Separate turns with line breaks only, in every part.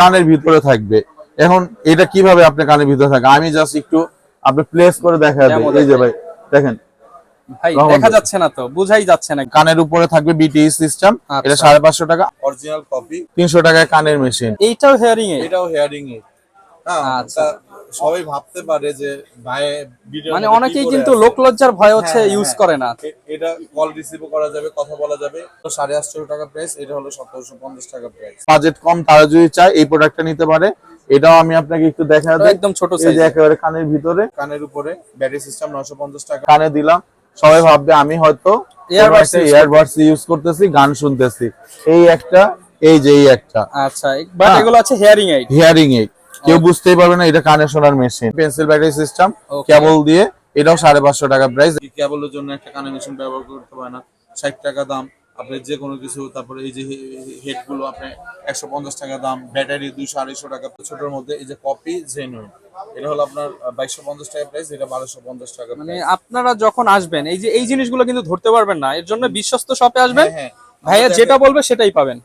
কানের ভিতরে থাকবে। এখন এটা কীভাবে আপনি কানের ভিতরে থাকবে আমি জাস্ট একটু আপনি প্লেস করে দেখা যাবে এই যে ভাই দেখেন।
ভাই
রহমান
দেখা যাচ্ছে না তো বুঝাই যাচ্ছে না।
কানের উপরে থাকবে সিস্টেম এটা
আচ্ছা।
সাড়ে পাঁচশো টাকা। অরিজিনাল কপি তিনশো টাকায় কানের মেশিন
এইটাও হেয়ারিং এ?
এটাও হেয়ারিং এ। হ্যাঁ
আচ্ছা।
সবাই ভাবতে পারে যে ভাই ভিডিও
মানে অনেকেই কিন্তু লোক লজ্জার ভয় হচ্ছে
হ্যাঁ,
ইউজ
হ্যাঁ।
করে না।
এটা কল রিসিভ করা যাবে কথা বলা যাবে। তো সাড়ে আটশো টাকা প্রাইস এটা হলো সতেরোশো পঞ্চাশ টাকা প্রাইস বাজেট কম তারা যদি চায় এই প্রোডাক্টটা নিতে পারে। এটাও আমি আপনাকে একটু দেখা
একদম ছোট
এই
সাইজ
যে একেবারে কানের ভিতরে। কানের উপরে ব্যাটারি সিস্টেম নশো পঞ্চাশ টাকা। কানে দিলাম। সবাই ভাববে আমি হয়তো
use
ইয়ারবাডস ইউজ করতেছি গান শুনতেছি। এই একটা এই যে এই একটা।
আচ্ছা বাট
হ্যাঁ।
এগুলো আছে হিয়ারিং এইড
হিয়ারিং এইড কেউ বুঝতেই পারবে না এটা কানে শোনার machine pencil battery system. Cable দিয়ে এটাও সাড়ে পাঁচশো টাকা প্রাইস কেবলের জন্য একটা কানে মেশিন ব্যবহার করতে পারে না। ষাট টাকা দাম আপনি যে কোনো কিছু তারপরে এই যে হেডগুলো আপনি একশো পঞ্চাশ টাকা দাম ব্যাটারি দুইশো আড়াইশো টাকা ছোটোর মধ্যে এই যে কপি জেনুইন এটা হলো আপনার বাইশশো পঞ্চাশ টাকা প্রাইস এটা বারোশো পঞ্চাশ টাকা
মানে আপনারা যখন আসবেন এই যে এই জিনিসগুলো কিন্তু ধরতে পারবেন না এর জন্য বিশ্বস্ত শপে আসবেন।
হ্যাঁ,
ভাইয়া যেটা বলবে সেটাই পাবেন।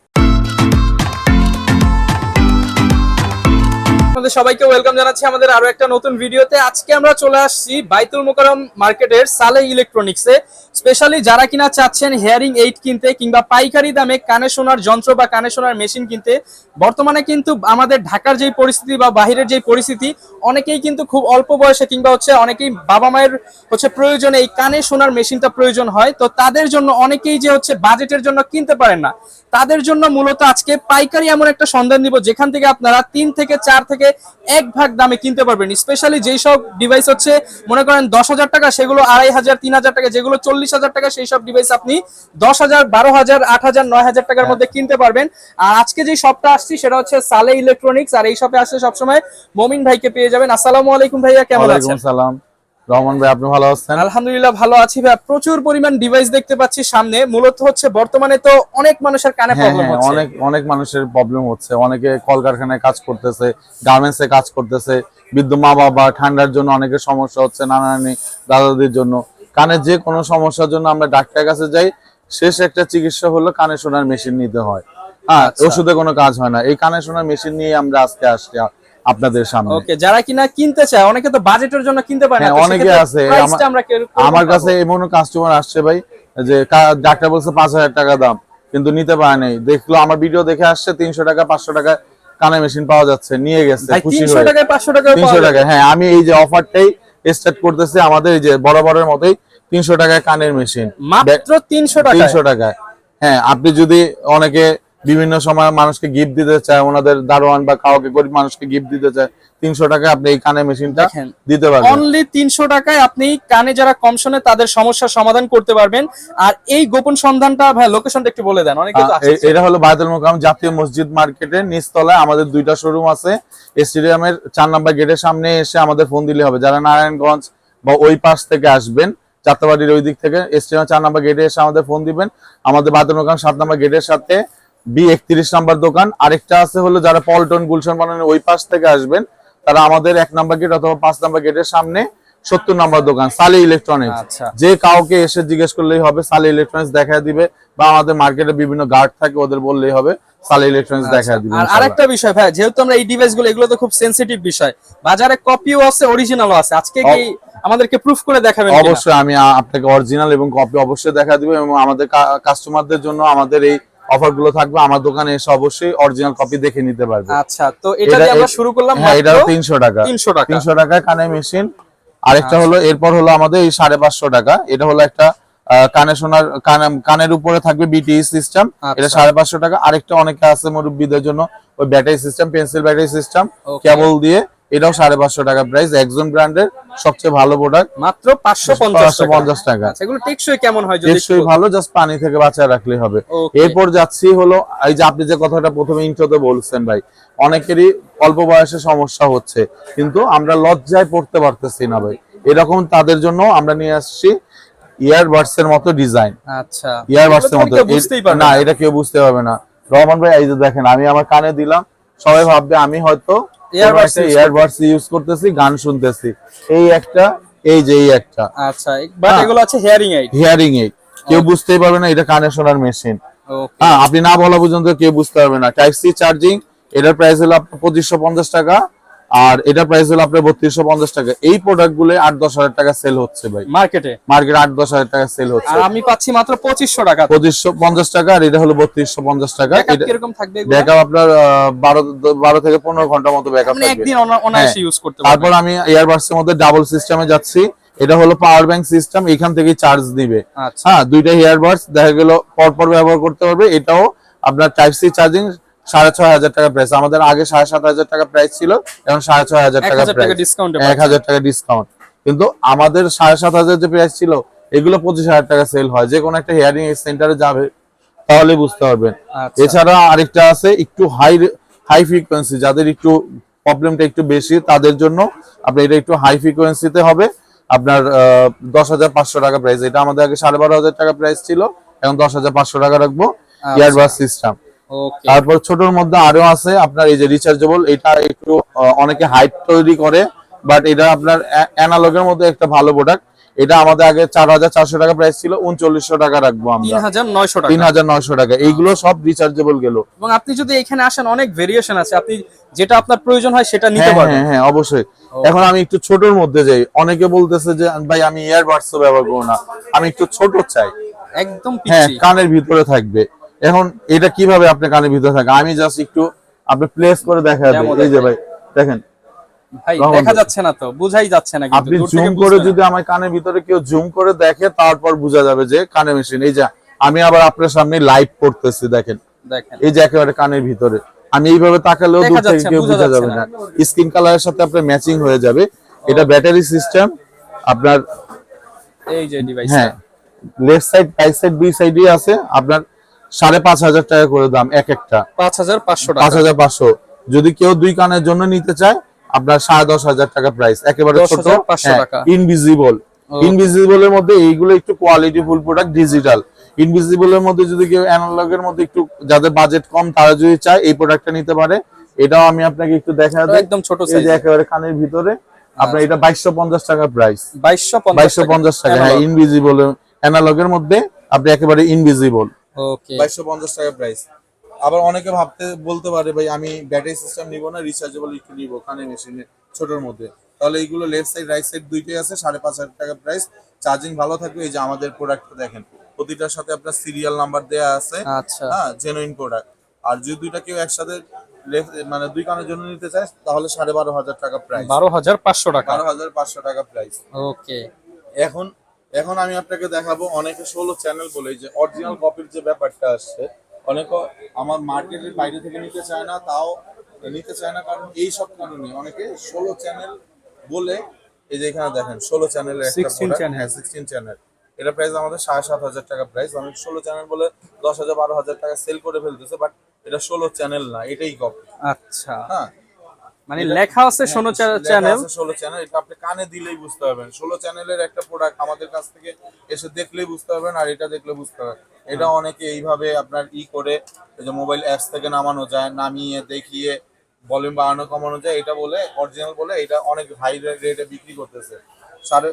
আপনাদের সবাইকে ওয়েলকাম জানাচ্ছি আমাদের আরও একটা নতুন ভিডিওতে। আজকে আমরা চলে আসছি বাইতুল মোকারম মার্কেটের সালে ইলেকট্রনিক্সে স্পেশালি যারা কিনা চাচ্ছেন হেয়ারিং এইড কিনতে কিংবা পাইকারি দামে কানে শোনার যন্ত্র বা কানে শোনার মেশিন কিনতে, বর্তমানে কিন্তু আমাদের ঢাকার যেই পরিস্থিতি বা বাহিরের যেই পরিস্থিতি, অনেকেই কিন্তু খুব অল্প বয়সে কিংবা হচ্ছে অনেকেই বাবা মায়ের হচ্ছে প্রয়োজনে এই কানে শোনার মেশিনটা প্রয়োজন হয়। তো তাদের জন্য অনেকেই যে হচ্ছে বাজেটের জন্য কিনতে পারেন না। তাদের জন্য মূলত আজকে পাইকারি এমন একটা সন্ধান দিব, যেখান থেকে আপনারা তিন থেকে চার থেকে এক ভাগ দামে কিনতে পারবেন। স্পেশালি যেই সব ডিভাইস হচ্ছে মনে করেন দশ হাজার টাকা সেগুলো আড়াই হাজার তিন হাজার টাকা যেগুলো চল্লিশ হাজার টাকা সেই সব ডিভাইস আপনি দশ হাজার বারো হাজার আট হাজার নয় হাজার টাকার মধ্যে কিনতে পারবেন। আর আজকে যে শপটা আসছি সেটা হচ্ছে সালে ইলেকট্রনিক্স আর এই শপে আসলে সবসময় মমিন ভাইকে পেয়ে যাবেন। আসসালামু আলাইকুম ভাইয়া কেমন আছেন?
সালাম রহমান ভাই আপনি ভালো আছেন?
আলহামদুলিল্লাহ ভালো আছি ভাই প্রচুর পরিমাণ ডিভাইস দেখতে পাচ্ছি সামনে। মূলত হচ্ছে বর্তমানে তো অনেক মানুষের কানে
হ্যাঁ
প্রবলেম
হ্যাঁ
হচ্ছে।
অনেক অনেক মানুষের প্রবলেম হচ্ছে। অনেকে কলকারখানায় কাজ করতেছে গার্মেন্টসে কাজ করতেছে। বৃদ্ধ মা বাবা ঠান্ডার জন্য অনেকের সমস্যা হচ্ছে নানা নানি দাদাদের জন্য। কানে যে কোনো সমস্যার জন্য আমরা ডাক্তারের কাছে যাই শেষ একটা চিকিৎসা হলো কানে শোনার মেশিন নিতে হয়। হ্যাঁ
আচ্ছা।
ওষুধে কোনো কাজ হয় না। এই কানে শোনার মেশিন নিয়ে আমরা আজকে আসছি। আপনাদের সামনে।
ওকে যারা কিনা কিনতে চায় অনেকে তো বাজেটের জন্য কিনতে পারে না
হ্যাঁ, অনেকে আছে। আমার-? কাছে এমন কাস্টমার আসছে ভাই যে ডাক্তার বলছে পাঁচ হাজার টাকা দাম কিন্তু নিতে পারে নাই। দেখল আমার ভিডিও দেখে আসছে তিনশো টাকা পাঁচশো টাকা কানে মেশিন পাওয়া যাচ্ছে নিয়ে গেছে খুশি
300
হয়ে
টাকায় 500 টাকায়
তিনশো টাকা হ্যাঁ আমি এই যে অফারটাই স্টার্ট করতেছি আমাদের এই যে বরাবরের মতোই তিনশো টাকায় কানের মেশিন
মাত্র 300 টাকা
তিনশো টাকায়। হ্যাঁ আপনি যদি অনেকে বিভিন্ন সময় মানুষকে গিফট দিতে চায় ওনাদের দারোয়ান বা কাউকে গরিব মানুষকে গিফট দিতে চায় তিনশো টাকায় আপনি এই কানে মেশিনটা দিতে পারবেন।
অনলি 300 টাকায় আপনি কানে যারা কম শোনে তাদের সমস্যার সমাধান করতে পারবেন। আর এই গোপন সন্ধানটা ভাই লোকেশনটা একটু বলে দেন অনেকে
এটা হলো বায়তুল মোকাম জাতীয় মসজিদ মার্কেটের নিচতলায় আমাদের দুইটা শোরুম আছে। স্টেডিয়ামের চার নাম্বার গেটের সামনে এসে আমাদের ফোন দিলে হবে। যারা নারায়ণগঞ্জ বা ওই পাশ থেকে আসবেন যাত্রাবাড়ির ওই দিক থেকে স্টেডিয়াম চার নাম্বার গেটে এসে আমাদের ফোন দিবেন। আমাদের বায়তুল মোকাম সাত নাম্বার গেটের সাথে বি একত্রিশ নাম্বার দোকান। আরেকটা আছে হলো যারা পল্টন গুলশন বানানোর ওই পাশ থেকে আসবেন তারা আমাদের এক নাম্বার গেট অথবা পাঁচ নাম্বার গেটের সামনে সত্তর নাম্বার দোকান সালি ইলেকট্রনিক্স
আচ্ছা।
যে কাউকে এসে জিজ্ঞেস করলেই হবে সালি ইলেকট্রনিক্স দেখা দিবে বা আমাদের মার্কেটে বিভিন্ন গার্ড থাকে ওদের বললেই হবে সালি ইলেকট্রনিক্স দেখা দিবে
আচ্ছা। আর আরেকটা বিষয় ভাই যেহেতু আমরা এই ডিভাইসগুলো এগুলো তো খুব সেনসিটিভ বিষয়। বাজারে কপিও আছে অরিজিনালও আছে। আজকে কি আমাদেরকে প্রুফ করে দেখাবেন
অবশ্যই আমি আপনাকে অরিজিনাল এবং কপি অবশ্যই দেখা দিব এবং আমাদের কাস্টমারদের জন্য আমাদের এই অফারগুলো থাকবে আমার দোকানে এসে অবশ্যই অরিজিনাল কপি দেখে নিতে পারবে।
আচ্ছা তো এটা দিয়ে আমরা শুরু করলাম
হ্যাঁ এটা
মাত্র
তিনশো টাকা।
300 টাকা।
তিনশো টাকায় কানে মেশিন আরেকটা
আচ্ছা।
হলো এরপর হলো আমাদের এই সাড়ে পাঁচশো টাকা। এটা হলো একটা কানে শোনার কানে- কানের উপরে থাকবে বিটি সিস্টেম এটা
আচ্ছা।
সাড়ে পাঁচশো টাকা। আরেকটা অনেকে আছে মুরব্বীদের জন্য ওই battery system pencil battery system cable দিয়ে এটাও সাড়ে পাঁচশো টাকা প্রাইস একজন ব্র্যান্ডের সবচেয়ে ভালো প্রোডাক্ট
মাত্র পাঁচশো পঞ্চাশ
পঞ্চাশ টাকা।
আচ্ছা টেকসই কেমন হয়
টেকসই ভালো জাস্ট পানি থেকে বাঁচায় রাখলে হবে। এরপর যাচ্ছি হলো এই যে আপনি যে কথাটা প্রথমে ইন্ট্রোতে বলছেন ভাই অনেকেরই অল্প বয়সে সমস্যা হচ্ছে কিন্তু আমরা লজ্জায় পড়তে পারতেছি না ভাই। এরকম তাদের জন্য আমরা নিয়ে আসছি ইয়ারবাডস এর মতো ডিজাইন
আচ্ছা।
ইয়ারবাডস এর মতো। না। এটা কেউ বুঝতে পারবে না। রহমান ভাই এই যে দেখেন আমি আমার কানে দিলাম সবাই ভাববে আমি হয়তো ইয়ারবাডস ইউজ করতেছি গান শুনতেছি। এই একটা এই যে এই একটা।
আচ্ছা বাট
হ্যাঁ।
এগুলো আছে হেয়ারিং এইড
হিয়ারিং এইড কেউ বুঝতেই পারবে না এটা কানে শোনার মেশিন হ্যাঁ আপনি না বলা পর্যন্ত কেউ বুঝতে পারবে না। টাইপ সি চার্জিং এটার প্রাইস হলো আপনার পঁচিশশো পঞ্চাশ টাকা। আর এটা প্রাইস হলো আপনার বত্রিশশো পঞ্চাশ টাকা। এই প্রোডাক্টগুলো আট দশ হাজার টাকা সেল হচ্ছে ভাই।
মার্কেটে
মার্কেট আট দশ হাজার টাকা সেল হচ্ছে।
আমি পাচ্ছি মাত্র পঁচিশশো টাকা।
পঁচিশশো পঞ্চাশ টাকা আর এটা হলো বত্রিশশো পঞ্চাশ টাকা।
কীরকম থাকবে?
ব্যাকআপ আপনার বারো বারো থেকে পনেরো ঘণ্টার মতো ব্যাকআপ
একদিন অনায়াসে
হ্যাঁ।
ইউজ করতে
তারপর আমি এয়ারবাডসের মধ্যে ডাবল সিস্টেমে যাচ্ছি। এটা হলো পাওয়ার ব্যাংক সিস্টেম এখান থেকে চার্জ দিবে।
আচ্ছা।
হ্যাঁ দুইটা ইয়ারবাডস দেখা গেল পরপর ব্যবহার করতে পারবে। এটাও আপনার টাইপ সি চার্জিং সাড়ে ছয় হাজার টাকা প্রাইস আমাদের আগে সাড়ে সাত হাজার টাকা প্রাইস ছিল এখন সাড়ে ছয় হাজার টাকা
ডিসকাউন্টে
এক হাজার টাকা ডিসকাউন্ট কিন্তু আমাদের সাড়ে সাত হাজার যে প্রাইস ছিল এগুলো পঁচিশ হাজার টাকা সেল হয়। যে কোনো একটা হিয়ারিং সেন্টারে যাবে তাহলে বুঝতে পারবেন।
আচ্ছা।
এছাড়া আরেকটা আছে একটু হাই হাই ফ্রিকোয়েন্সি যাদের একটু প্রবলেমটা একটু বেশি তাদের জন্য আপনার এটা একটু হাই ফ্রিকোয়েন্সিতে হবে। আপনার দশ হাজার পাঁচশো টাকা প্রাইস এটা আমাদের আগে সাড়ে বারো হাজার টাকা প্রাইস ছিল এখন দশ হাজার পাঁচশো টাকা রাখব।
আচ্ছা।
ইয়ারবাস সিস্টেম
ওকে
তারপর ছোটর মধ্যে আরও আছে আপনার এই যে রিচার্জেবল এটা একটু অনেকে হাইট তৈরি করে বাট এটা আপনার অ্যানালগের মধ্যে একটা ভালো প্রোডাক্ট এটা আমাদের আগে চার হাজার চারশো টাকা প্রাইস ছিল উনচল্লিশশো টাকা রাখব
তিন
আমরা
হাজার নয়শো
তিন
টাকা
হাজার নয়শো টাকা এইগুলো সব রিচার্জেবল গেল।
এবং আপনি যদি এখানে আসেন অনেক ভেরিয়েশন আছে। আপনি যেটা আপনার প্রয়োজন হয় সেটা নিতে
হ্যাঁ
পারবেন।
হ্যাঁ হ্যাঁ অবশ্যই এখন আমি একটু ছোটর মধ্যে যাই। অনেকে বলতেছে যে ভাই আমি ইয়ারবাডস ব্যবহার করব না। আমি একটু ছোট চাই।
একদম
হ্যাঁ কানের ভিতরে থাকবে। এখন এটা কীভাবে আপনি কানের ভিতরে থাকে আমি জাস্ট একটু আপনি প্লেস করে দেখা এই যে ভাই দেখেন।
ভাই দেখা যাচ্ছে না তো বুঝাই যাচ্ছে না
আপনি জুম করে যদি আমার কানের ভিতরে কেউ জুম করে দেখে তারপর বোঝা যাবে যে কানে মেশিন এই যে আমি আবার আপনার সামনে লাইভ করতেছি দেখেন। এই যে একেবারে কানের ভিতরে। আমি এইভাবে তাকালেও
দেখা
দূর থেকে কেউ
বোঝা
যাবে না। স্কিন কালারের সাথে আপনার ম্যাচিং হয়ে যাবে। এটা ব্যাটারি সিস্টেম আপনার
এই যে ডিভাইস
হ্যাঁ লেফট সাইড রাইট সাইড দুই সাইডই আছে। আপনার সাড়ে পাঁচ হাজার টাকা করে দাম এক একটা।
পাঁচ হাজার পাঁচশো
পাঁচ হাজার পাঁচশো। যদি কেউ দুই কানের জন্য নিতে চায় আপনার সাড়ে দশ হাজার টাকা প্রাইস একেবারে ছোট।
10,500 টাকা।
ইনভিজিবল. ইনভিজিবল এর মধ্যে এইগুলো একটু quality full product digital invisible এর মধ্যে যদি কেউ অ্যানালগ এর মধ্যে একটু যাদের বাজেট কম তারা যদি চায় এই প্রোডাক্টটা নিতে পারে। এটাও আমি আপনাকে একটু দেখা
একদম ছোট সাইজ
একেবারে কানের ভিতরে আপনার এটা বাইশশো পঞ্চাশ টাকা প্রাইস
বাইশশো
বাইশশো পঞ্চাশ টাকা। হ্যাঁ ইনভিজিবল অ্যানালগ এর মধ্যে আপনি একেবারে ইনভিজিবল
ওকে
বাইশশো পঞ্চাশ টাকা প্রাইস আবার অনেকে ভাবতে বলতে পারে ভাই আমি ব্যাটারি সিস্টেম নিব না রিচার্জেবল একটু নিব কানে মেশিনে ছোটর মধ্যে। তাহলে এইগুলো লেফট সাইড রাইট সাইড দুইটাই আছে সাড়ে পাঁচ হাজার টাকা প্রাইস চার্জিং ভালো থাকবে এই যে আমাদের প্রোডাক্টটা দেখেন প্রতিটার সাথে আপনার সিরিয়াল নাম্বার দেয়া আছে।
আচ্ছা।
হ্যাঁ জেনুইন প্রোডাক্ট আর যদি দুইটা কেউ একসাথে মানে দুই কানের জন্য নিতে চায় তাহলে সাড়ে বারো হাজার টাকা প্রাইস
বারো হাজার পাঁচশো টাকা।
বারো হাজার পাঁচশো টাকা প্রাইস
ওকে
এখন এখন আমি আপনাকে দেখাবো অনেকে ষোলো চ্যানেল বলে যে অরিজিনাল কপির যে ব্যাপারটা আসছে অনেকে আমার মার্কেটের বাইরে থেকে নিতে চায় না তাও নিতে চায় না কারণ এই সব কারণে অনেকে ষোলো চ্যানেল বলে এই যে এখানে দেখেন ষোলো চ্যানেলের একটা
16
product, হ্যাঁ সিক্সটিন চ্যানেল এটা প্রাইস আমাদের সাড়ে সাত হাজার টাকা প্রাইস অনেক ষোলো চ্যানেল বলে দশ হাজার বারো হাজার টাকা সেল করে ফেলতেছে বাট এটা ষোলো চ্যানেল না এটাই কপি
আচ্ছা।
হ্যাঁ
মানে লেখা আছে চ্যানেল
ষোলো চ্যানেল এটা আপনি কানে দিলেই বুঝতে পারবেন। ষোলো চ্যানেলের একটা প্রোডাক্ট আমাদের কাছ থেকে এসে দেখলেই বুঝতে পারবেন আর এটা দেখলে বুঝতে পারবেন। এটা অনেকে এইভাবে আপনার ই করে যে মোবাইল অ্যাপস থেকে নামানো যায় নামিয়ে দেখিয়ে ভলিউম বাড়ানো কমানো যায় এটা বলে অরিজিনাল বলে এটা অনেক হাই রেটে বিক্রি করতেছে। সাড়ে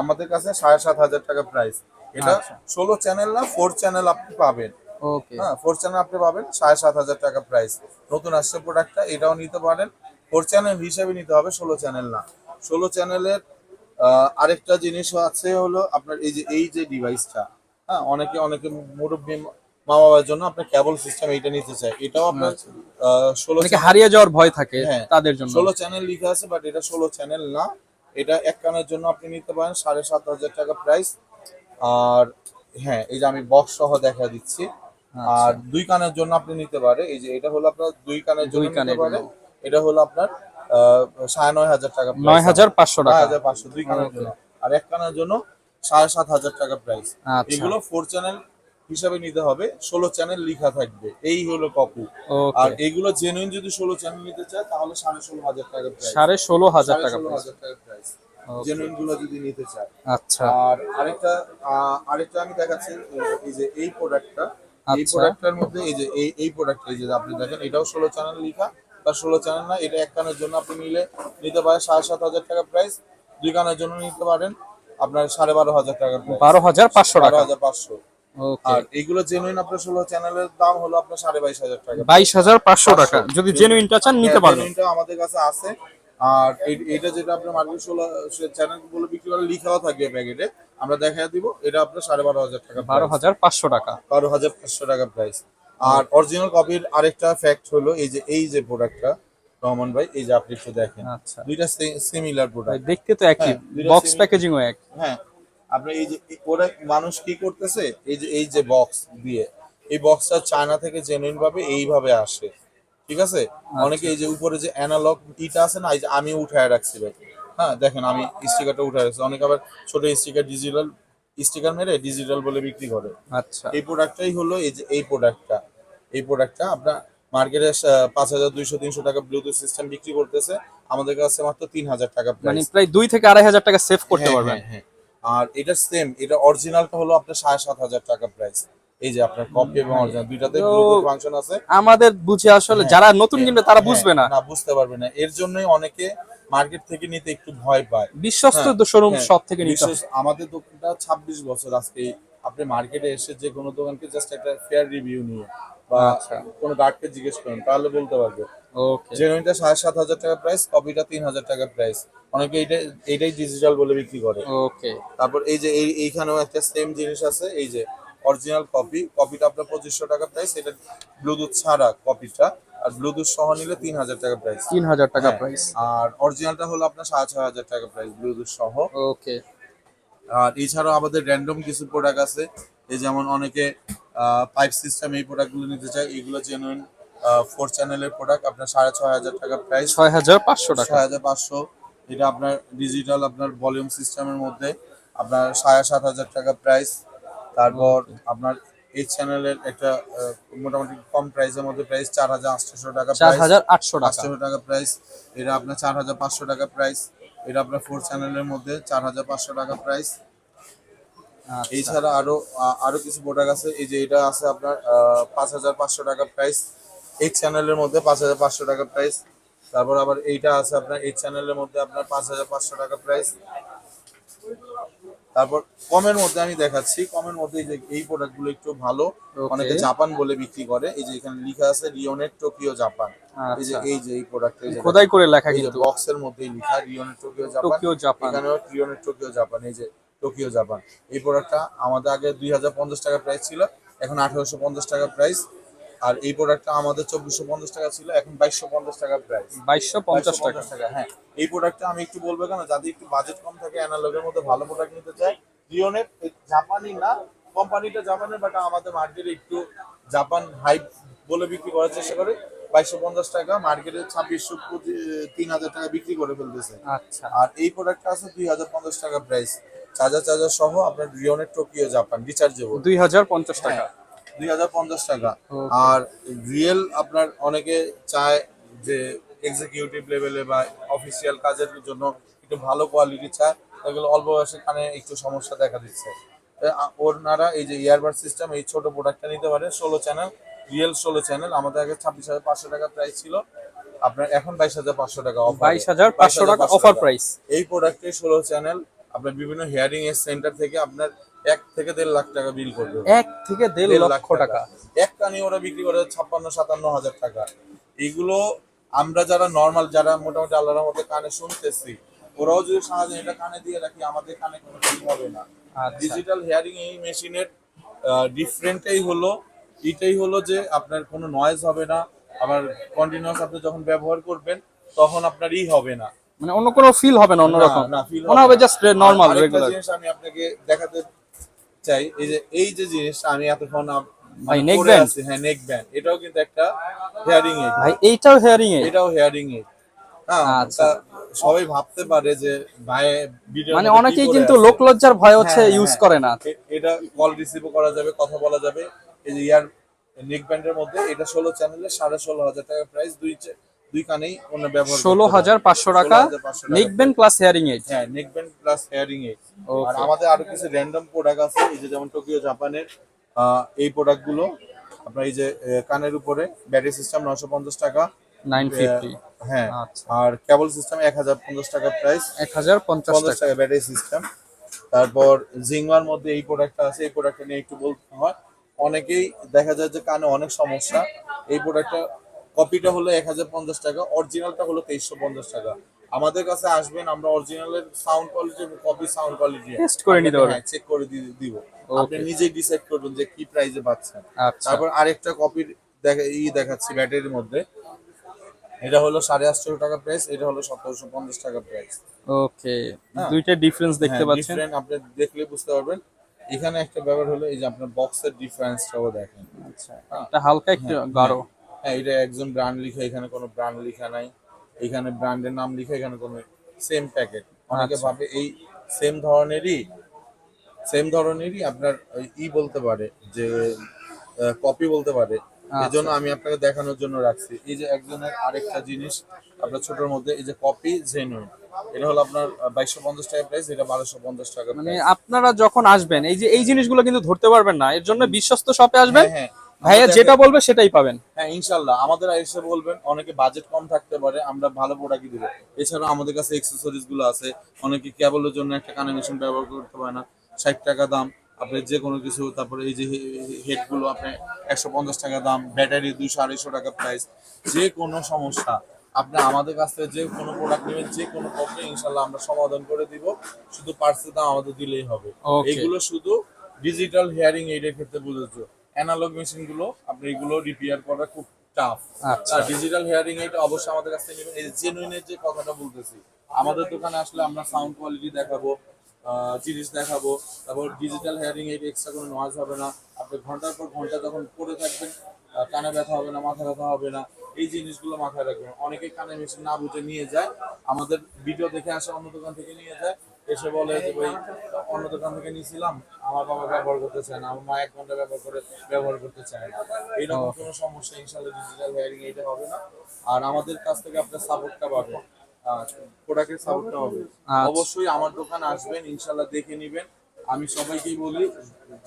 আমাদের কাছে সাড়ে সাত হাজার টাকা প্রাইস এটা ষোলো চ্যানেল না ফোর চ্যানেল আপনি পাবেন।
ওকে
হ্যাঁ ফোর চ্যানেল আপনি পাবেন সাড়ে সাত হাজার টাকা প্রাইস নতুন আসছে প্রোডাক্টটা এটাও নিতে পারেন। ফোর চ্যানেল হিসেবে নিতে হবে ষোলো চ্যানেল না। ষোলো চ্যানেলের আরেকটা জিনিস আছে হলো আপনার এই যে এই যে ডিভাইসটা হ্যাঁ অনেকে অনেকে মুরব্বী মা বাবার জন্য আপনার কেবল সিস্টেম এইটা নিতে চায়। এটাও আপনার আহ, ষোলো
হারিয়ে যাওয়ার ভয় থাকে
হ্যাঁ।
তাদের জন্য।
ষোলো চ্যানেল লিখা আছে বাট এটা ষোলো চ্যানেল না। এটা এক কানের জন্য আপনি নিতে পারেন সাড়ে সাত হাজার টাকা প্রাইস আর হ্যাঁ এই যে আমি বক্স সহ দেখা দিচ্ছি। আর দুই কানের জন্য আপনি নিতে পারে এই যে এটা হলো আপনার দুই কানের জন্য নিতে পারে।
জন্য।
এটা হলো আপনার সাড়ে নয় হাজার টাকা
নয় হাজার পাঁচশো টাকা।
হাজার পাঁচশো দুই কানের জন্য। আর এক কানের জন্য সাড়ে সাত হাজার টাকা প্রাইস
আচ্ছা।
এগুলো ফোর চ্যানেল হিসাবে নিতে হবে ষোলো চ্যানেল লেখা থাকবে। এই হলো কপু। আর এগুলো জেনুইন যদি ষোলো চ্যানেল নিতে চায় তাহলে সাড়ে ষোলো হাজার টাকা প্রাইস
সাড়ে ষোলো হাজার টাকা
প্রাইস জেনুইনগুলো যদি নিতে চায়।
আচ্ছা।
আর আরেকটা আরেকটা আমি দেখাচ্ছি এই- যে এই প্রোডাক্টটা এই
আচ্ছা।
প্রোডাক্টটার মধ্যে এই যে এই এই প্রোডাক্ট এই যে আপনি দেখেন এটাও ষোলো চ্যানেল লেখা। বা ষোলো চ্যানেল না এটা এক কানের জন্য আপনি নিলে নিতে পারেন সাড়ে সাত হাজার টাকা প্রাইস দুই কানের জন্য নিতে পারেন আপনার সাড়ে বারো হাজার টাকা
বারো হাজার পাঁচশো
বারো
টাকা।
হাজার পাঁচশো। আর এইগুলো জেনুইন আপনার ষোলো চ্যানেলের দাম হলো আপনার সাড়ে বাইশ হাজার টাকা।
বাইশ হাজার পাঁচশো টাকা। যদি জেনুইনটা চান নিতে
হ্যাঁ,
পারবেন।
আমাদের কাছে আছে। আর এইটা যেটা আপনার মার্কেট ষোলো চ্যানেল বলে বিক্রি করে লিখাও থাকবে প্যাকেটে আমরা দেখা দিব এটা আপনার সাড়ে বারো হাজার টাকা
বারো হাজার পাঁচশো টাকা।
বারো হাজার পাঁচশো টাকা প্রাইস আর অরিজিনাল কপির আরেকটা ফ্যাক্ট হলো এই যে এই যে প্রোডাক্টটা রহমান ভাই এই যে আপনি একটু দেখেন
আচ্ছা।
দুইটা সিমিলার প্রোডাক্ট
দেখতে তো একই বক্স প্যাকেজিংও এক।
হ্যাঁ আপনি এই যে ওরা মানুষ কি করতেছে? এই যে এই যে বক্স দিয়ে এই বক্সটা চায়না থেকে জেনুইন ভাবে এইভাবে আসে ঠিক আছে?
আচ্ছা।
অনেকে এই যে উপরে যে অ্যানালগ ইটা আছে না এই যে আমি উঠায় রাখছি ভাই। হ্যাঁ দেখেন আমি স্টিকারটা উঠায় রাখছি। অনেকে আবার ছোট স্টিকার ডিজিটাল স্টিকার মেরে ডিজিটাল বলে বিক্রি করে।
আচ্ছা।
এই প্রোডাক্টটাই হলো এই যে এই প্রোডাক্টটা এই প্রোডাক্টটা আপনার মার্কেটে পাঁচ হাজার দুইশো তিনশো টাকা ব্লুটুথ সিস্টেম বিক্রি করতেছে। আমাদের কাছে মাত্র তিন হাজার টাকা
মানে প্রায় দুই থেকে আড়াই হাজার টাকা সেভ করতে পারবেন।
হ্যাঁ, আর এটা সেম এটা অরিজিনালটা হলো আপনার সাড়ে সাত হাজার টাকা প্রাইস এই যে আপনার কপি এবং অরিজিনাল দুইটাতে ব্লুটুথ ফাংশন আছে।
আমাদের বুঝে আসলে যারা নতুন কিনবে তারা বুঝবে না।
হ্যাঁ, না বুঝতে পারবে না। এর জন্যই অনেকে মার্কেট থেকে নিতে একটু ভয় পায়।
বিশ্বস্ত
হ্যাঁ,
শোরুম
হ্যাঁ,
সব থেকে নিতে
আমাদের দোকানটা ছাব্বিশ বছর আজকে। আপনি মার্কেটে এসে যে কোনো দোকানকে জাস্ট একটা ফেয়ার রিভিউ নিয়ে বা
আচ্ছা।
কোনো গার্ডকে জিজ্ঞেস করেন তাহলে বলতে পারবে।
ওকে
জেনুইনটা সাড়ে সাত হাজার টাকা প্রাইস কপিটা তিন হাজার টাকা প্রাইস অনেকে এইটা এইটাই ডিজিটাল বলে বিক্রি করে।
ওকে
তারপর এই যে এই এইখানেও একটা সেম জিনিস আছে এই যে অরিজিনাল কপি কপিটা আপনার পঁচিশশো টাকা প্রাইস এটা ব্লুটুথ ছাড়া কপিটা আর ব্লুটুথ সহ নিলে তিন হাজার টাকা প্রাইস
তিন হাজার টাকা প্রাইস
আর অরিজিনালটা হলো আপনার সাড়ে ছয় হাজার টাকা প্রাইস ব্লুটুথ সহ।
ওকে।
আর এছাড়াও আমাদের র্যান্ডম কিছু প্রোডাক্ট আছে এই যেমন অনেকে পাইপ সিস্টেম এই প্রোডাক্টগুলো নিতে চায় এগুলো জেনুইন ফোর চ্যানেলের প্রোডাক্ট আপনার সাড়ে ছয় হাজার টাকা প্রাইস
ছয় হাজার পাঁচশো টাকা।
ছয় হাজার পাঁচশো। এটা আপনার ডিজিটাল আপনার ভলিউম সিস্টেমের মধ্যে আপনার সাড়ে সাত হাজার টাকা প্রাইস তারপর আপনার এই চ্যানেলের একটা মোটামুটি কম প্রাইসের মধ্যে প্রাইস চার হাজার আটশোশো টাকা
চার হাজার আটশো টাকা।
আটশোশো টাকা প্রাইস এটা আপনার চার হাজার পাঁচশো টাকা প্রাইস এটা আপনার ফোর চ্যানেলের মধ্যে চার হাজার পাঁচশো টাকা প্রাইস
আচ্ছা।
এছাড়া আরও আরও কিছু প্রোডাক্ট আছে এই যে এটা আছে আপনার পাঁচ হাজার পাঁচশো টাকা প্রাইস এই চ্যানেলের মধ্যে পাঁচ হাজার পাঁচশো টাকা প্রাইস তারপর আবার এইটা আছে আপনার এই চ্যানেলের মধ্যে আপনার পাঁচ হাজার পাঁচশো টাকা প্রাইস তারপর কমের মধ্যে আমি দেখাচ্ছি। কমের মধ্যে এই যে এই প্রোডাক্টগুলো একটু ভালো। অনেকে জাপান বলে বিক্রি করে। এই যে এখানে লেখা আছে রিওনেট টোকিও জাপান এই যে। এই যে এই প্রোডাক্ট
খোদাই করে লেখা কিন্তু।
বক্সের মধ্যেই লেখা Rionet Tokyo Japan
Tokyo Japan
এখানেও রিওনেট টোকিও জাপান এই যে টোকিও জাপান এই প্রোডাক্টটা আমাদের আগে দুই হাজার পঞ্চাশ টাকা প্রাইস ছিল। এখন আঠারোশো পঞ্চাশ টাকা প্রাইস আর এই প্রোডাক্টটা আমাদের চব্বিশশো পঞ্চাশ টাকা ছিল এখন বাইশশো পঞ্চাশ টাকা প্রাইস
বাইশশো পঞ্চাশ টাকা।
হ্যাঁ। এই প্রোডাক্টটা আমি একটু বলব কেন যাদের একটু বাজেট কম থাকে অ্যানালগের মধ্যে ভালো প্রোডাক্ট নিতে চায় রিওনেট জাপানি না কোম্পানিটা জাপানের বাট আমাদের মার্কেটে একটু জাপান হাইপ বলে বিক্রি করার চেষ্টা করে বাইশশো পঞ্চাশ টাকা মার্কেটে ছাব্বিশশো তিন হাজার টাকা বিক্রি করে ফেলতেছে।
আচ্ছা।
আর এই প্রোডাক্টটা আছে দুই হাজার পঞ্চাশ টাকা প্রাইস চার্জার চার্জার সহ আপনার রিওনেট টোকিও জাপান রিচার্জেবল
দুই হাজার পঞ্চাশ টাকা।
দুই হাজার পঞ্চাশ টাকা। আর রিয়েল আপনার অনেকে চায় যে এক্সিকিউটিভ লেভেলে বা অফিসিয়াল কাজের জন্য একটু ভালো কোয়ালিটি চায় এগুলো অল্প বয়সে কানে একটু সমস্যা দেখা দিচ্ছে। ওনারা এই যে ইয়ারবাড সিস্টেম এই ছোট প্রোডাক্টটা নিতে পারে ষোলো চ্যানেল রিয়েল ষোলো চ্যানেল আমাদের আগে ছাব্বিশ হাজার পাঁচশো টাকা প্রাইস ছিল আপনার এখন বাইশ হাজার পাঁচশো টাকা
বাইশ হাজার পাঁচশো টাকা অফার প্রাইস
এই প্রোডাক্টে ষোলো চ্যানেল আপনার বিভিন্ন হিয়ারিং এর সেন্টার থেকে আপনার এক থেকে দেড় লাখ টাকা বিল করবে
এক থেকে দেড় লক্ষ টাকা।
এক কানি ওরা বিক্রি করে ছাপ্পান্ন সাতান্ন হাজার টাকা। এগুলো আমরা যারা নর্মাল যারা মোটামুটি আল্লাহর মধ্যে কানে শুনতেছি ওরাও যদি সারাদিন এটা কানে দিয়ে রাখি আমাদের কানে কোনো ঠিক হবে না।
আচ্ছা।
ডিজিটাল হেয়ারিং এই মেশিনের ডিফারেন্টটাই হলো এটাই হলো যে আপনার কোনো নয়েজ হবে না। আবার কন্টিনিউয়াস আপনি যখন ব্যবহার করবেন তখন আপনার ই হবে না।
মানে অন্য কোনো ফিল হবে না অন্যরকম।
না,
ফিল হবে জাস্ট নর্মাল রেগুলার
জিনিস আমি আপনাকে দেখাতে চাই এই যে এই যে জিনিসটা আমি এতক্ষণ আপ-
ভাই,
মানে
neck
পরে হ্যাঁ নেক ব্যান্ড এটাও কিন্তু একটা হেয়ারিং এড
ভাই এইটাও হেয়ারিং এ
এটাও হেয়ারিং এড হ্যাঁ
আচ্ছা।
সবাই ভাবতে পারে যে ভাই ভিডিও
মানে অনেকেই কিন্তু লোক লজ্জার ভয় হচ্ছে
হ্যাঁ,
ইউজ
হ্যাঁ।
করে না।
এটা কল রিসিভও করা যাবে কথা বলা যাবে। এই যে ইয়ার নেক ব্যান্ডের মধ্যে এটা ষোলো চ্যানেলে সাড়ে ষোলো হাজার টাকা প্রাইস দুই দুই কানেই অন্য ব্যবহার
ষোলো হাজার পাঁচশো টাকা
16,500 টাকা।
নিকবেন প্লাস হেয়ারিং এইড
হ্যাঁ neck band plus hearing aid আর আমাদের আরও কিছু র্যান্ডম প্রোডাক্ট আছে এই যে যেমন টোকিও জাপানের এই প্রোডাক্টগুলো আপনার এই যে কানের উপরে ব্যাটারি সিস্টেম নশো পঞ্চাশ টাকা হ্যাঁ
আচ্ছা।
আর কেবল সিস্টেম এক হাজার পঞ্চাশ টাকা প্রাইস
এক হাজার পঞ্চাশ টাকা।
টাকা ব্যাটারি সিস্টেম তারপর জিংমার মধ্যে এই প্রোডাক্টটা আছে এই প্রোডাক্টটা নিয়ে একটু বলতে হয় অনেকেই দেখা যায় যে কানে অনেক সমস্যা এই প্রোডাক্টটা কপিটা হলো এক হাজার পঞ্চাশ টাকা অরিজিনালটা হলো তেইশশো পঞ্চাশ টাকা। আমাদের কাছে আসবেন আমরা অরিজিনালের সাউন্ড কোয়ালিটি এবং কপি সাউন্ড কোয়ালিটি
Test করে নিতে পারবেন।
চেক করে দিব। আপনি নিজেই ডিসাইড করবেন যে কি প্রাইসে পাচ্ছেন।
আচ্ছা।
তারপর আরেকটা কপির দেখা ই দেখাচ্ছি ব্যাটারির মধ্যে। এটা হলো সাড়ে আটশো টাকা প্রাইস এটা হলো সতেরোশো পঞ্চাশ টাকা প্রাইস
ওকে দুইটা ডিফারেন্স দেখতে পাচ্ছেন?
ডিফারেন্ট আপনি দেখলে বুঝতে পারবেন। এখানে একটা ব্যাপার হলো এই যে আপনার বক্সের ডিফারেন্সটাও দেখেন।
আচ্ছা এটা হালকা একটু গাঢ়।
হ্যাঁ এটা একজন ব্র্যান্ড লিখা এখানে কোনো ব্র্যান্ড লিখা নাই। এখানে ব্র্যান্ডের নাম লিখা এখানে কোনো সেম প্যাকেট অনেকে
আচ্ছা।
ভাবে এই সেম ধরনেরই সেম ধরনেরই আপনার ই বলতে পারে যে কপি বলতে পারে।
আচ্ছা।
এই জন্য আমি আপনাকে দেখানোর জন্য রাখছি। এই যে একজনের আরেকটা জিনিস আপনার ছোটর মধ্যে এই যে কপি জেনুইন এটা হলো আপনার বাইশশো পঞ্চাশ টাকা প্রাইস এটা বারোশো পঞ্চাশ টাকা
মানে আপনারা যখন আসবেন এই যে এই জিনিসগুলো কিন্তু ধরতে পারবেন না এর জন্য বিশ্বস্ত শপে আসবেন।
হ্যাঁ, হ্যাঁ।
ভাইয়া যেটা বলবে সেটাই পাবেন।
হ্যাঁ ইনশাল্লাহ। আমাদের এসে বলবেন অনেকে বাজেট কম থাকতে পারে আমরা ভালো প্রোডাক্টই দিব। এছাড়া আমাদের কাছে অ্যাক্সেসরিজগুলো আছে। অনেকে কেবলের জন্য একটা কানে মেশিন ব্যবহার করতে পারে না। ষাট টাকা দাম আপনি যে কোনো কিছু তারপরে এই যে হেডগুলো আপনি একশো পঞ্চাশ টাকা দাম ব্যাটারি দুইশো আড়াইশো টাকা প্রাইস যে কোনো সমস্যা। আপনি আমাদের কাছ থেকে যে কোনো প্রোডাক্ট নেবেন যে কোনো প্রবলেম ইনশাল্লাহ আমরা সমাধান করে দিব। শুধু পার্সের দাম আমাদের দিলেই হবে। এগুলো শুধু ডিজিটাল হিয়ারিং এইডের ক্ষেত্রে প্রযোজ্য। অ্যানালগ মেশিনগুলো আপনি এগুলো রিপেয়ার করা খুব টাফ
আচ্ছা।
আর ডিজিটাল হিয়ারিং এইটা অবশ্যই আমাদের কাছ থেকে নেবেন। এই জেনুইনের যে কথাটা বলতেছি আমাদের দোকানে আসলে আমরা সাউন্ড কোয়ালিটি দেখাবো জিনিস দেখাবো তারপর ডিজিটাল হেয়ারিং এইট এক্সট্রা কোনো নয়েজ হবে না। আপনি ঘণ্টার পর ঘণ্টা যখন পড়ে থাকবেন কানে ব্যথা হবে না মাথা ব্যথা হবে না এই জিনিসগুলো মাথায় রাখবেন। অনেকে কানে মেশিন না বুঝে নিয়ে যায় আমাদের ভিডিও দেখে আসে অন্য দোকান থেকে নিয়ে যায় এসে বলে যে ভাই অন্য দোকান থেকে নিয়েছিলাম। আমার বাবা ব্যবহার করতে চায় না আমার মা এক ঘণ্টা ব্যবহার করে ব্যবহার করতে চায় না। এইরকম কোনো সমস্যা ইনশাল্লাহ ডিজিটাল হেয়ারিং এইটা হবে না। আর আমাদের কাছ থেকে আপনার সাপোর্টটা পাবেন প্রোডাক্টের সাপোর্টটা হবে।
আচ্ছা।
অবশ্যই আমার দোকানে আসবেন ইনশাল্লাহ দেখে নেবেন। আমি সবাইকেই বলি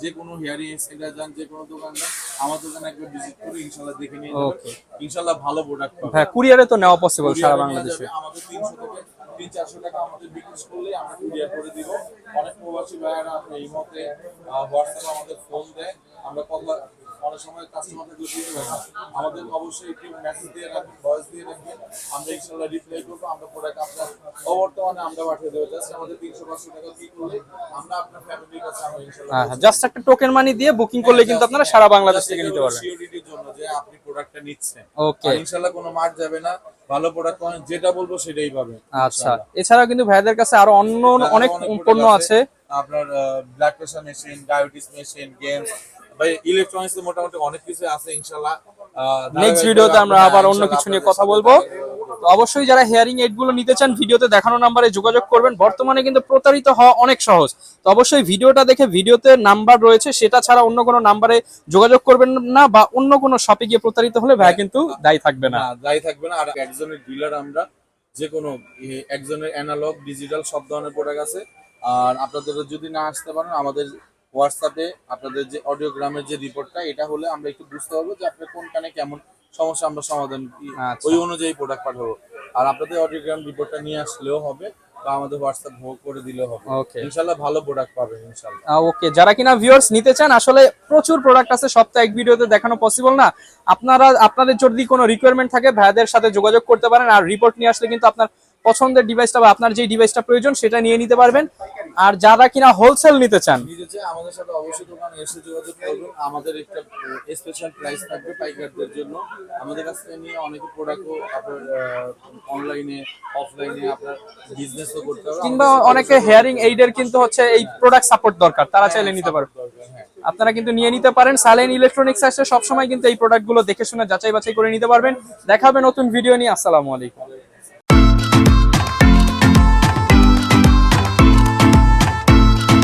যে কোনো হেয়ারিং সেন্টার যান যে কোনো দোকান যান আমার দোকানে একবার ভিজিট করে ইনশাল্লাহ দেখে নিয়ে যাবেন. ইনশাল্লাহ ভালো প্রোডাক্ট পাবেন।
হ্যাঁ কুরিয়ারে তো নেওয়া পসিবল সারা বাংলাদেশে।
আমাদের তিনশো থেকে তিন চারশো টাকা আমাদের করলে আমরা কুরিয়ার করে দিব। অনেক প্রবাসী ভাইয়েরা এই মতে হোয়াটসঅ্যাপে আমাদের ফোন দেয়। আমরা কথা অনেক সময় পারি না আমাদের অবশ্যই একটু মেসেজ দিয়ে রাখবেন ভয়েস দিয়ে রাখবেন। আমরা ইনশাল্লাহ রিপ্লাই করব আমরা প্রোডাক্ট আপনার অবর্তমানে আমরা পাঠিয়ে দেবো। জাস্ট আমাদের তিনশো পাঁচশো টাকা কি করলে আমরা আপনার ফ্যামিলির কাছে আমরা ইনশাল্লাহ
জাস্ট একটা টোকেন মানি দিয়ে বুকিং করলে কিন্তু আপনারা সারা বাংলাদেশ থেকে নিতে পারবেন।
জন্য যে আপনি প্রোডাক্টটা নিচ্ছেন।
ওকে
ইনশাল্লাহ কোনো মার্ক যাবে না। ভালো প্রোডাক্ট যেটা বলব সেটাই পাবেন
আচ্ছা এছাড়া কিন্তু ভাইয়াদের কাছে আরও অন্য অনেক পণ্য আছে
আপনার blood pressure machine diabetes machine games ভাই ইলেকট্রনিক্স মোটামুটি অনেক কিছু আছে ইনশাল্লাহ
নেক্সট ভিডিওতে আমরা আবার অন্য কিছু নিয়ে কথা বলব। তো অবশ্যই যারা হেয়ারিং এইডগুলো নিতে চান ভিডিওতে দেখানো নাম্বারে যোগাযোগ করবেন। বর্তমানে কিন্তু প্রতারিত হওয়া অনেক সহজ। তো অবশ্যই ভিডিওটা দেখে ভিডিওতে নাম্বার রয়েছে সেটা ছাড়া অন্য কোনো নাম্বারে যোগাযোগ করবেন না বা অন্য কোনো শপে গিয়ে প্রতারিত হলে ভাই কিন্তু দায়ী থাকবে না।
না দায়ী থাকবে না। আর একজনের ডিলার আমরা যে কোনো একজনের অ্যানালগ ডিজিটাল সব ধরনের প্রোডাক্ট আছে। আর আপনাদের যদি না আসতে পারেন আমাদের হোয়াটসঅ্যাপে আপনাদের যে অডিওগ্রামের যে রিপোর্টটা এটা হলে আমরা একটু বুঝতে পারব যে আপনার কোন কানে কেমন সমস্যা আমরা সমাধান
আচ্ছা।
ওই অনুযায়ী প্রোডাক্ট পাঠাবো। আর আপনাদের অডিওগ্রাম রিপোর্টটা নিয়ে আসলেও হবে বা আমাদের হোয়াটসঅ্যাপ ভোগ করে দিলেও হবে। ভালো প্রোডাক্ট পাবেন
ওকে যারা কিনা ভিউয়ার্স নিতে চান আসলে প্রচুর প্রোডাক্ট আছে সপ্তাহে এক ভিডিওতে দেখানো পসিবল না। আপনারা আপনাদের যদি কোনো রিকোয়ারমেন্ট থাকে ভাইয়াদের সাথে যোগাযোগ করতে পারেন। আর রিপোর্ট নিয়ে আসলে কিন্তু আপনার পছন্দের ডিভাইসটা বা আপনার যে ডিভাইসটা প্রয়োজন সেটা নিয়ে নিতে পারবেন। আর যারা কিনা হোলসেল নিতে চান।
আমাদের সাথে অবশ্যই দোকানে এসে যোগাযোগ করবেন। আমাদের একটা স্পেশাল প্রাইস থাকবে পাইকারদের জন্য। আমাদের কাছ থেকে নিয়ে অনেকে প্রোডাক্টও আপনার অনলাইনে অফলাইনে আপনার বিজনেসও করতে হবে।
কিংবা অনেকে হেয়ারিং এইডের কিন্তু হচ্ছে এই প্রোডাক্ট সাপোর্ট দরকার। তারা চাইলে নিতে পারবে।
হ্যাঁ।
আপনারা কিন্তু নিয়ে নিতে পারেন। সালেন ইলেকট্রনিক্স আসলে সবসময় কিন্তু এই প্রোডাক্টগুলো দেখে শুনে যাচাই বাছাই করে নিতে পারবেন। দেখাবে নতুন ভিডিও নিয়ে। আসসালামু আলাইকুম।